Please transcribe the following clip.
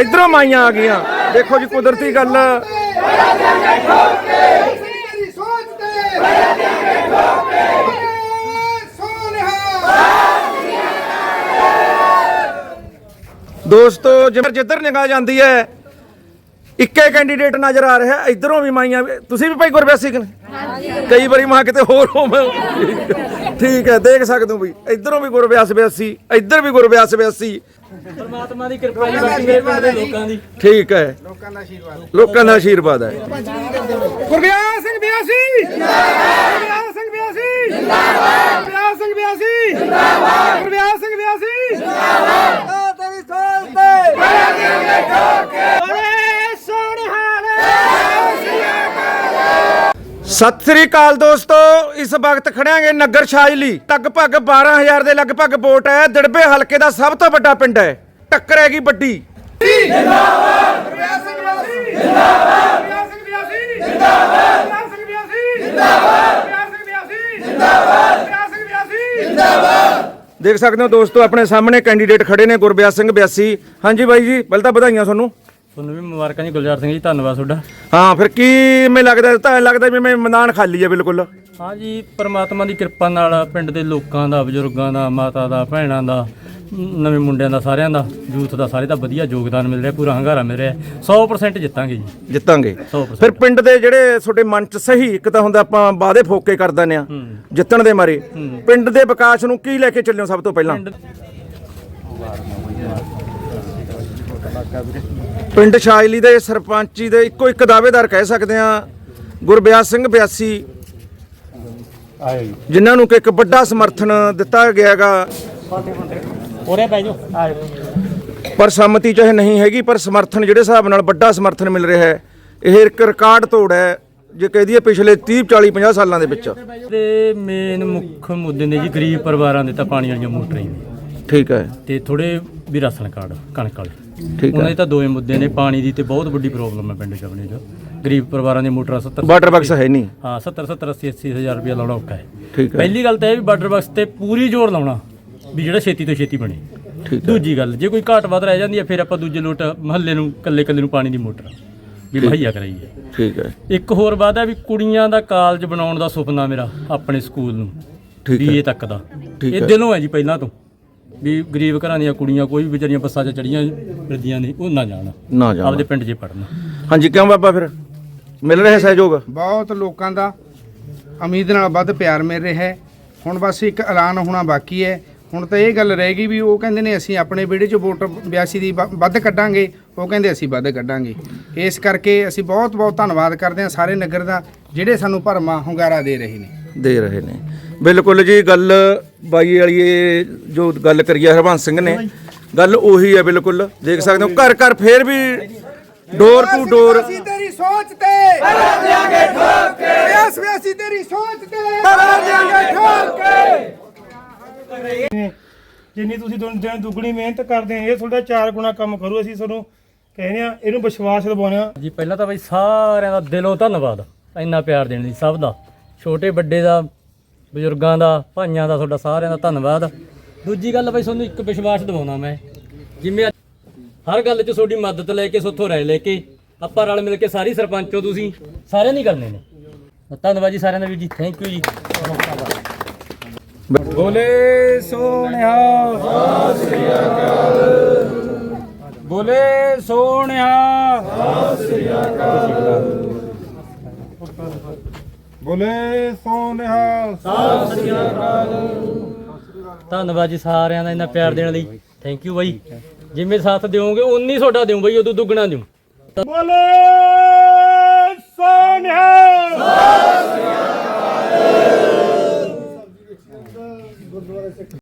ਇਧਰੋਂ ਮਾਈਆਂ ਆ ਗਈਆਂ। ਦੇਖੋ ਜੀ ਕੁਦਰਤੀ ਗੱਲ। ਦੋਸਤੋ ਜਿਵੇਂ ਜਿੱਧਰ ਨਿਗਾਹ ਜਾਂਦੀ ਹੈ ਇੱਕੇ ਕੈਂਡੀਡੇਟ ਨਜ਼ਰ ਆ ਰਿਹਾ। ਇਧਰੋਂ ਵੀ ਮਾਈਆਂ ਤੁਸੀਂ ਵੀ ਭਾਈ ਗੁਰਬਿਆਸੀ ਕਿ ਕਈ ਵਾਰੀ ਮਾ ਕਿਤੇ ਹੋਰ ਹੋਵਾਂ। ਠੀਕ ਹੈ ਦੇਖ ਸਕਦੇ ਹੋ ਵੀ ਇਧਰੋਂ ਵੀ ਗੁਰਬਿਆਸ ਬਿਆਸੀ ਇੱਧਰ ਵੀ ਗੁਰਬਿਆਸ ਬਿਆਸੀ। ਪਰਮਾਤਮਾ ਦੀ ਕਿਰਪਾ ਜੀ ਬਾਕੀ ਮੇਰੇ ਪਿੰਡ ਦੇ ਲੋਕਾਂ ਦੀ। ਠੀਕ ਹੈ। ਲੋਕਾਂ ਦਾ ਆਸ਼ੀਰਵਾਦ। ਲੋਕਾਂ ਦਾ ਆਸ਼ੀਰਵਾਦ ਹੈ। ਗੁਰਬਿਆਸ ਸਿੰਘ ਬਿਆਸੀ ਜਿੰਦਾਬਾਦ ਗੁਰਬਿਆਸ ਸਿੰਘ ਬਿਆਸੀ ਜਿੰਦਾਬਾਦ ਗੁਰਬਿਆਸ ਸਿੰਘ ਬਿਆਸੀ ਜਿੰਦਾਬਾਦ ਗੁਰਬਿਆਸ ਸਿੰਘ ਬਿਆਸੀ ਜਿੰਦਾਬਾਦ ਤੇਰੀ ਸੋਚ ਤੇ ਬੜਾ ਦਿਆਂਗੇ ਠੋਕੇ ਓਏ ਸੋਨਿਹਾਲ ਸਤਿ ਸ੍ਰੀ ਅਕਾਲ ਦੋਸਤੋ, ਇਸ ਵਕਤ ਖੜਿਆਂਗੇ ਨਗਰ ਸ਼ਾਇਲੀ ਲਗਭਗ 12000 ਦੇ ਲਗਭਗ ਵੋਟ ਹੈ, ਦੜਬੇ ਹਲਕੇ ਦਾ ਸਭ ਤੋਂ ਵੱਡਾ ਪਿੰਡ ਹੈ। ਟੱਕਰ ਹੈਗੀ ਵੱਡੀ। ਦੇਖ ਸਕਦੇ ਹੋ ਦੋਸਤੋ, ਆਪਣੇ ਸਾਹਮਣੇ ਕੈਂਡੀਡੇਟ ਖੜੇ ਨੇ ਗੁਰਬਿਆਸ ਸਿੰਘ ਬਿਆਸੀ। ਹਾਂਜੀ ਬਾਈ ਜੀ, ਪਹਿਲਾਂ ਤਾਂ ਵਧਾਈਆਂ ਤੁਹਾਨੂੰ। ਤੁਹਾਨੂੰ ਵੀ ਮੁਬਾਰਕਾਂ ਜੀ ਗੁਲਜ਼ਾਰ ਸਿੰਘ ਜੀ ਧੰਨਵਾਦ ਤੁਹਾਡਾ। ਹਾਂ ਫਿਰ ਕੀ ਮੈਨੂੰ ਲੱਗਦਾ ਤਾਂ ਲੱਗਦਾ ਵੀ ਮੈਂ ਮੈਦਾਨ ਖਾਲੀ ਹੈ ਬਿਲਕੁਲ। ਹਾਂ ਜੀ ਪਰਮਾਤਮਾ ਦੀ ਕਿਰਪਾ ਨਾਲ ਪਿੰਡ ਦੇ ਲੋਕਾਂ ਦਾ ਬਜ਼ੁਰਗਾਂ ਦਾ ਮਾਤਾ ਦਾ ਭੈਣਾਂ ਦਾ ਨਵੇਂ ਮੁੰਡਿਆਂ ਦਾ ਸਾਰਿਆਂ ਦਾ ਯੂਥ ਦਾ ਸਾਰੇ ਦਾ ਵਧੀਆ ਯੋਗਦਾਨ ਮਿਲ ਰਿਹਾ ਪੂਰਾ ਹੰਗਾਰਾ ਮਿਲ ਰਿਹਾ। 100% ਜਿੱਤਾਂਗੇ ਜੀ। ਜਿੱਤਾਂਗੇ। 100% ਫਿਰ ਪਿੰਡ ਦੇ ਜਿਹੜੇ ਤੁਹਾਡੇ ਮਨ ਚ ਸਹੀ ਇੱਕ ਤਾਂ ਹੁੰਦਾ ਆਪਾਂ ਵਾਅਦੇ ਫੋਕੇ ਕਰ ਦਿੰਦੇ ਆ ਜਿੱਤਣ ਦੇ ਮਾਰੇ। ਪਿੰਡ ਦੇ ਵਿਕਾਸ ਨੂੰ ਕੀ ਲੈ ਕੇ ਚੱਲਿਓ ਸਭ ਤੋਂ ਪਹਿਲਾਂ? ਪਿੰਡ ਸ਼ਾਇਲੀ ਦੇ ਸਰਪੰਚੀ ਦੇ ਇੱਕੋ ਇੱਕ ਦਾਅਵੇਦਾਰ ਕਹਿ ਸਕਦੇ ਆ ਗੁਰਬਿਆਸ ਸਿੰਘ ਬਿਆਸੀ ਜਿਨ੍ਹਾਂ ਨੂੰ ਕਿ ਇੱਕ ਵੱਡਾ ਸਮਰਥਨ ਦਿੱਤਾ ਗਿਆਗਾ। ਉਰੇ ਬੈ ਜਾਓ। ਪਰ ਸੰਮਤੀ ਚਾਹੇ ਨਹੀਂ ਹੈਗੀ ਪਰ ਸਮਰਥਨ ਜਿਹੜੇ ਹਿਸਾਬ ਨਾਲ ਵੱਡਾ ਸਮਰਥਨ ਮਿਲ ਰਿਹਾ ਹੈ ਇਹ ਇੱਕ ਰਿਕਾਰਡ ਤੋੜ ਹੈ ਜੇ ਕਹਿ ਦਈਏ ਪਿਛਲੇ 30 40 50 ਸਾਲਾਂ ਦੇ ਵਿੱਚ। ਤੇ ਮੇਨ ਮੁੱਖ ਮੁੱਦੇ ਨੇ ਜੀ ਗਰੀਬ ਪਰਿਵਾਰਾਂ ਦੇ ਤਾਂ ਪਾਣੀ ਵਾਲੀਆਂ ਮੋਟਰਾਂ ਹੀ ਨੇ। ਠੀਕ ਹੈ। ਤੇ ਥੋੜੇ ਵੀ ਰਾਸ਼ਨ ਕਾਰਡ ਕਣਕ ਵਾਲੇ। ਠੀਕ ਉਹਨਾਂ ਦੇ ਤਾਂ ਦੋਵੇਂ ਮੁੱਦੇ ਨੇ ਪਾਣੀ ਦੀ ਤੇ ਬਹੁਤ ਵੱਡੀ ਪ੍ਰੋਬਲਮ ਹੈ ਪਿੰਡ ਚ ਆਪਣੇ ਚ। ਗਰੀਬ ਪਰਿਵਾਰਾਂ ਦੀਆਂ ਮੋਟਰਾਂ 70 ਵਾਟਰ ਬਾਕਸ ਹੈ ਨਹੀਂ। ਹਾਂ 70 70 80 80 ਹਜ਼ਾਰ ਰੁਪਏ ਲਾਉਣਾ ਔਖਾ ਹੈ। ਠੀਕ ਹੈ। ਪਹਿਲੀ ਗੱਲ ਤਾਂ ਇਹ ਵੀ ਬਾਰਡਰ ਬਾਕਸ ਤੇ ਪੂਰੀ ਜ਼ੋਰ ਲਾਉਣਾ ਵੀ ਜਿਹੜਾ ਛੇਤੀ ਤੋਂ ਛੇਤੀ ਬਣੇ। ਠੀਕ ਹੈ। ਦੂਜੀ ਗੱਲ ਜੇ ਕੋਈ ਘਾਟ ਵੱਧ ਰਹਿ ਜਾਂਦੀ ਹੈ ਫਿਰ ਆਪਾਂ ਦੂਜੇ ਲੋਟ ਮਹੱਲੇ ਨੂੰ ਕੱਲੇ ਕੱਲੇ ਨੂੰ ਪਾਣੀ ਦੀ ਮੋਟਰ ਵੀ ਮੁਹੱਈਆ ਕਰਾਈਏ। ਠੀਕ ਹੈ। ਇੱਕ ਹੋਰ ਵਾਅਦਾ ਵੀ ਕੁੜੀਆਂ ਦਾ ਕਾਲਜ ਬਣਾਉਣ ਦਾ ਸੁਪਨਾ ਮੇਰਾ ਆਪਣੇ ਸਕੂਲ ਨੂੰ ਠੀਕ ਹੈ। ਬੀਏ ਤੱਕ ਦਾ। ਠੀਕ ਇਹ ਹੈ। ਦਿਲੋਂ ਹੈ ਜੀ ਪਹਿਲਾਂ ਤੋਂ। ਵੀ ਗਰੀਬ ਘਰਾਂ ਦੀਆਂ ਕੁੜੀਆਂ ਕੋਈ ਵੀ ਵਿਚਾਰੀਆਂ ਬੱਸਾਂ 'ਚ ਚੜੀਆਂ ਫਿਰਦੀਆਂ ਨੇ ਉਹ ਨਾ ਜਾਣ। ਨਾ ਜਾ ਆਪਦੇ ਪਿੰਡ 'ਚ ਪੜਨ ਹਾਂਜੀ ਕਿਉਂ ਬਾਬਾ ਫਿਰ? ਮਿਲ ਰਿਹਾ ਸਹਿਯੋਗ? ਬਹੁਤ ਲੋਕਾਂ ਦਾ ਉਮੀਦ ਨਾਲ ਵੱਧ ਪਿਆਰ ਮਿਲ ਰਿਹਾ ਹੈ। ਹੁਣ ਬਸ ਇੱਕ ਐਲਾਨ ਹੋਣਾ ਬਾਕੀ ਹੈ। ਹੁਣ ਤਾਂ ਇਹ ਗੱਲ ਰਹਿ ਗਈ ਵੀ ਉਹ ਕਹਿੰਦੇ ਨੇ ਅਸੀਂ ਆਪਣੇ ਵਿਹੜੇ 'ਚ ਵੋਟ 82 ਦੀ ਵ- ਵੱਧ ਕੱਢਾਂਗੇ। ਉਹ ਕਹਿੰਦੇ ਅਸੀਂ ਵੱਧ ਕੱਢਾਂਗੇ। ਇਸ ਕਰਕੇ ਅਸੀਂ ਬਹੁਤ ਬਹੁਤ ਧੰਨਵਾਦ ਕਰਦੇ ਹਾਂ ਸਾਰੇ ਨਗਰ ਦਾ ਜਿਹੜੇ ਸਾਨੂੰ ਭਰਮਾ ਹੁੰਗਾਰਾ ਦੇ ਰਹੇ ਨੇ। ਦੇ ਰਹੇ ਨੇ। ਬਿਲਕੁਲ ਜੀ ਗੱਲ ਬਾਈ ਵਾਲੀ ਇਹ ਜੋ ਗੱਲ ਕਰੀ ਹੈ ਹਰਵੰਸ ਸਿੰਘ ਨੇ ਗੱਲ ਉਹੀ ਹੈ ਬਿਲਕੁਲ ਦੇਖ ਸਕਦੇ ਹੋ ਘਰ ਘਰ ਫੇਰ ਵੀ ਡੋਰ ਟੂ ਡੋਰ। ਅਸੀਂ ਤੇਰੀ ਸੋਚ ਤੇ। ਬੜਾ ਦਿਆਂਗੇ ਠੋਕੇ ਬਿਆਸ ਬਿਆਸੀ ਤੇਰੀ ਸੋਚ ਤੇ। ਬੜਾ ਦਿਆਂਗੇ ਠੋਕੇ ਜਿੰਨੀ ਤੁਸੀਂ ਦਿਨ ਦਿਨ ਦੁੱਗਣੀ ਮਿਹਨਤ ਕਰਦੇ ਆ ਇਹ ਤੁਹਾਡਾ ਚਾਰ ਗੁਣਾ ਕੰਮ ਕਰੂ ਅਸੀਂ ਤੁਹਾਨੂੰ ਕਹਿੰਦੇ ਆ ਇਹਨੂੰ ਵਿਸ਼ਵਾਸ ਦਿਵਾਉਂਦੇ ਆ ਜੀ ਪਹਿਲਾਂ ਤਾਂ ਬਈ ਸਾਰਿਆਂ ਦਾ ਦਿਲੋਂ ਧੰਨਵਾਦ ਇੰਨਾ ਪਿਆਰ ਦੇਣ ਲਈ ਸਭ ਦਾ। ਛੋਟੇ ਵੱਡੇ ਦਾ ਬਜ਼ੁਰਗਾਂ ਦਾ ਭਾਈਆਂ ਦਾ ਤੁਹਾਡਾ ਸਾਰਿਆਂ ਦਾ ਧੰਨਵਾਦ। ਦੂਜੀ ਗੱਲ ਬਈ ਤੁਹਾਨੂੰ ਇੱਕ ਵਿਸ਼ਵਾਸ ਦਿਵਾਉਣਾ ਮੈਂ। ਜਿਵੇਂ ਹਰ ਗੱਲ 'ਚ ਤੁਹਾਡੀ ਮਦਦ ਲੈ ਕੇ ਸੋਥੋਂ ਰਹਿ ਲੈ ਕੇ ਆਪਾਂ ਰਲ ਮਿਲ ਕੇ ਸਾਰੀ ਸਰਪੰਚੋ ਤੁਸੀਂ ਸਾਰਿਆਂ ਨਹੀਂ ਕਰਨੇ ਨੇ। ਧੰਨਵਾਦ ਜੀ ਸਾਰਿਆਂ ਦਾ ਵੀਰ ਜੀ ਥੈਂਕ ਯੂ ਜੀ। ਬੋਲੇ ਸੋਹਣਿਆ। ਸਤਿ ਸ੍ਰੀ ਅਕਾਲ ਬੋਲੇ ਸੋਹਣਿਆ। ਬੋਲੇ ਸੋਹਣਿਆ ਧੰਨਵਾਦ ਜੀ ਸਾਰਿਆਂ ਦਾ ਇੰਨਾ ਪਿਆਰ ਦੇਣ ਲਈ। ਥੈਂਕ ਯੂ ਬਾਈ। ਜਿਵੇਂ ਸਾਥ ਦਿਓਗੇ ਉਨੀ ਤੁਹਾਡਾ ਦਿਓ ਬਾਈ, ਉਦੋਂ ਦੁੱਗਣਾ ਦਿਓ। ਬੋਲੇ ਸੋਨਿਆ।